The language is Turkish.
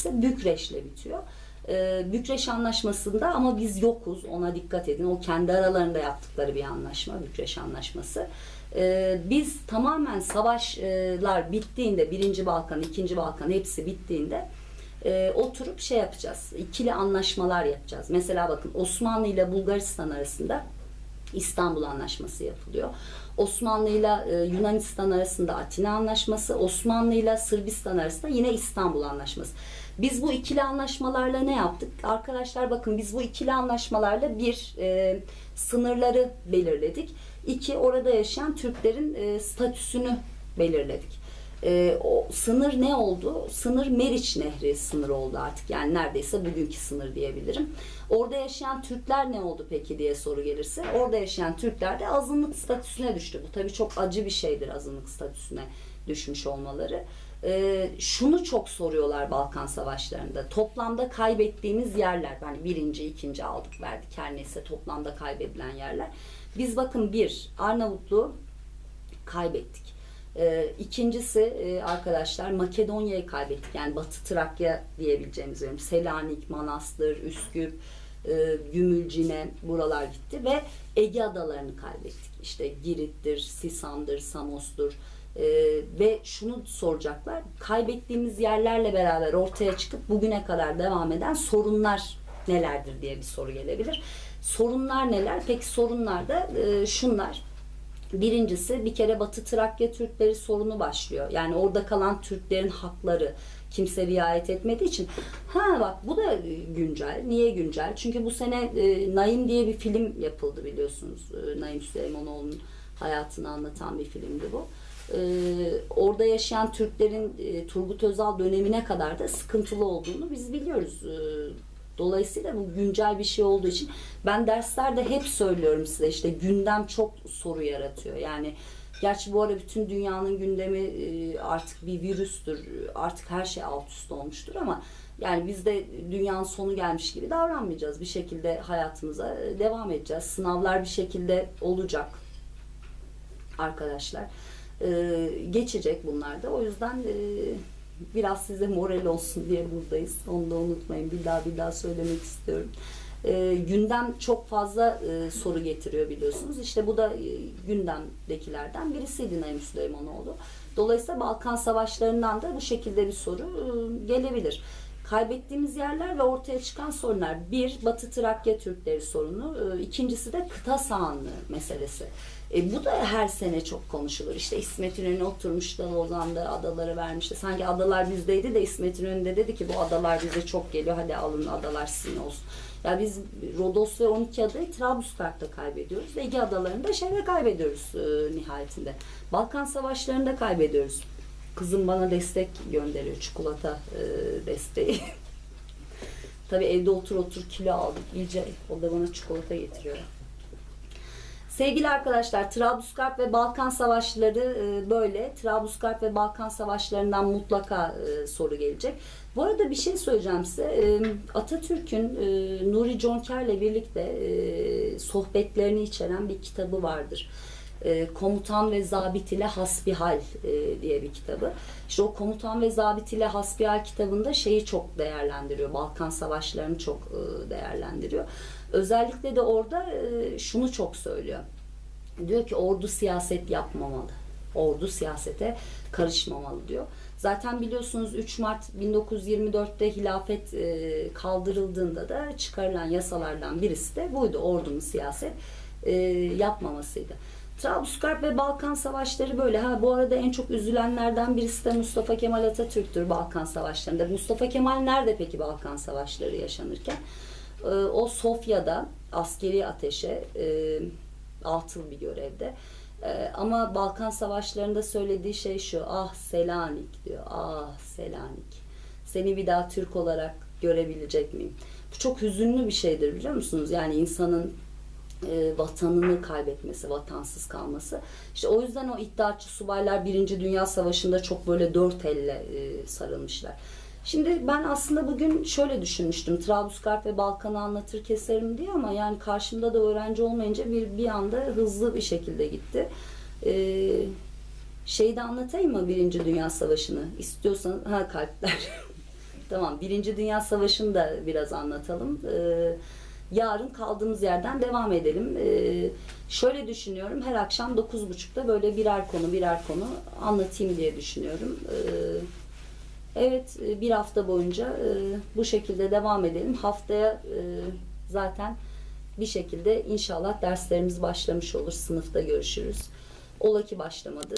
ise Bükreş'le bitiyor. Ee, Bükreş Anlaşması'nda ama biz yokuz ona dikkat edin. O kendi aralarında yaptıkları bir anlaşma Bükreş Anlaşması. Ee, biz tamamen savaşlar bittiğinde birinci Balkan, ikinci Balkan hepsi bittiğinde e, oturup şey yapacağız. İkili anlaşmalar yapacağız. Mesela bakın Osmanlı ile Bulgaristan arasında İstanbul Anlaşması yapılıyor. Osmanlı ile e, Yunanistan arasında Atina Anlaşması, Osmanlı ile Sırbistan arasında yine İstanbul Anlaşması. Biz bu ikili anlaşmalarla ne yaptık? Arkadaşlar bakın biz bu ikili anlaşmalarla bir e, sınırları belirledik. İki orada yaşayan Türklerin e, statüsünü belirledik. E, o sınır ne oldu? Sınır Meriç Nehri sınırı oldu artık. Yani neredeyse bugünkü sınır diyebilirim. Orada yaşayan Türkler ne oldu peki diye soru gelirse. Orada yaşayan Türkler de azınlık statüsüne düştü. Bu tabii çok acı bir şeydir azınlık statüsüne düşmüş olmaları. E, şunu çok soruyorlar Balkan Savaşları'nda. Toplamda kaybettiğimiz yerler. Yani birinci, ikinci aldık verdik her neyse toplamda kaybedilen yerler. Biz bakın bir Arnavutluğu kaybettik. Ee, ikincisi e, arkadaşlar Makedonya'yı kaybettik. Yani Batı Trakya diyebileceğimiz yerim. Selanik, Manastır, Üsküp, e, Gümülcine buralar gitti ve Ege adalarını kaybettik. İşte Girit'tir, Sisan'dır, Samos'tur. E, ve şunu soracaklar. Kaybettiğimiz yerlerle beraber ortaya çıkıp bugüne kadar devam eden sorunlar nelerdir diye bir soru gelebilir. Sorunlar neler? Peki sorunlar da e, şunlar. Birincisi bir kere Batı Trakya Türkleri sorunu başlıyor. Yani orada kalan Türklerin hakları kimse riayet etmediği için. Ha bak bu da güncel. Niye güncel? Çünkü bu sene e, Naim diye bir film yapıldı biliyorsunuz. E, Naim Süleymanoğlu'nun hayatını anlatan bir filmdi bu. E, orada yaşayan Türklerin e, Turgut Özal dönemine kadar da sıkıntılı olduğunu biz biliyoruz. E, Dolayısıyla bu güncel bir şey olduğu için ben derslerde hep söylüyorum size işte gündem çok soru yaratıyor. Yani gerçi bu ara bütün dünyanın gündemi e, artık bir virüstür. Artık her şey alt üst olmuştur ama yani biz de dünyanın sonu gelmiş gibi davranmayacağız. Bir şekilde hayatımıza devam edeceğiz. Sınavlar bir şekilde olacak arkadaşlar. Ee, geçecek bunlar da. O yüzden e, biraz size moral olsun diye buradayız. Onu da unutmayın. Bir daha bir daha söylemek istiyorum. E, gündem çok fazla e, soru getiriyor biliyorsunuz. İşte bu da e, gündemdekilerden birisiydi Naim Süleymanoğlu. Dolayısıyla Balkan Savaşları'ndan da bu şekilde bir soru e, gelebilir. Kaybettiğimiz yerler ve ortaya çıkan sorunlar. Bir, Batı Trakya Türkleri sorunu. E, ikincisi de kıta sahanlığı meselesi. E, bu da her sene çok konuşulur. İşte İsmet İnönü oturmuş da Lozan'da adaları vermişti. Sanki adalar bizdeydi de İsmet İnönü de dedi ki bu adalar bize çok geliyor. Hadi alın adalar sizin olsun. Ya biz Rodos ve 12 adayı Trablusgarp'ta kaybediyoruz. Ege adalarında şeyde kaybediyoruz e, nihayetinde. Balkan savaşlarında kaybediyoruz. Kızım bana destek gönderiyor. Çikolata e, desteği. Tabii evde otur otur kilo aldık. İyice o da bana çikolata getiriyor. Sevgili arkadaşlar, Trablusgarp ve Balkan Savaşları e, böyle. Trablusgarp ve Balkan Savaşlarından mutlaka e, soru gelecek. Bu arada bir şey söyleyeceğim size. E, Atatürk'ün Nuri Conker'le birlikte sohbetlerini içeren bir kitabı vardır. Komutan ve Zabit ile Hasbihal diye bir kitabı. İşte o Komutan ve Zabit ile Hasbihal kitabında şeyi çok değerlendiriyor. Balkan Savaşlarını çok değerlendiriyor. Özellikle de orada şunu çok söylüyor. Diyor ki ordu siyaset yapmamalı. Ordu siyasete karışmamalı diyor. Zaten biliyorsunuz 3 Mart 1924'te hilafet kaldırıldığında da çıkarılan yasalardan birisi de buydu. Ordunun siyaset yapmamasıydı. Trablusgarp ve Balkan Savaşları böyle. Ha bu arada en çok üzülenlerden birisi de Mustafa Kemal Atatürk'tür Balkan Savaşları'nda. Mustafa Kemal nerede peki Balkan Savaşları yaşanırken? o Sofya'da askeri ateşe altın bir görevde. ama Balkan Savaşları'nda söylediği şey şu. Ah Selanik diyor. Ah Selanik. Seni bir daha Türk olarak görebilecek miyim? Bu çok hüzünlü bir şeydir biliyor musunuz? Yani insanın e, vatanını kaybetmesi, vatansız kalması. İşte o yüzden o iddiaçı subaylar Birinci Dünya Savaşı'nda çok böyle dört elle e, sarılmışlar. Şimdi ben aslında bugün şöyle düşünmüştüm. Trablusgarp ve Balkan'ı anlatır keserim diye ama yani karşımda da öğrenci olmayınca bir bir anda hızlı bir şekilde gitti. Ee, şeyi de anlatayım mı Birinci Dünya Savaşı'nı? İstiyorsan ha kalpler. Tamam. Birinci Dünya Savaşı'nı da biraz anlatalım. Ee, yarın kaldığımız yerden devam edelim. Ee, şöyle düşünüyorum. Her akşam 9.30'da böyle birer konu birer konu anlatayım diye düşünüyorum. Ee, evet e, bir hafta boyunca e, bu şekilde devam edelim. Haftaya e, zaten bir şekilde inşallah derslerimiz başlamış olur. Sınıfta görüşürüz. Ola ki başlamadı.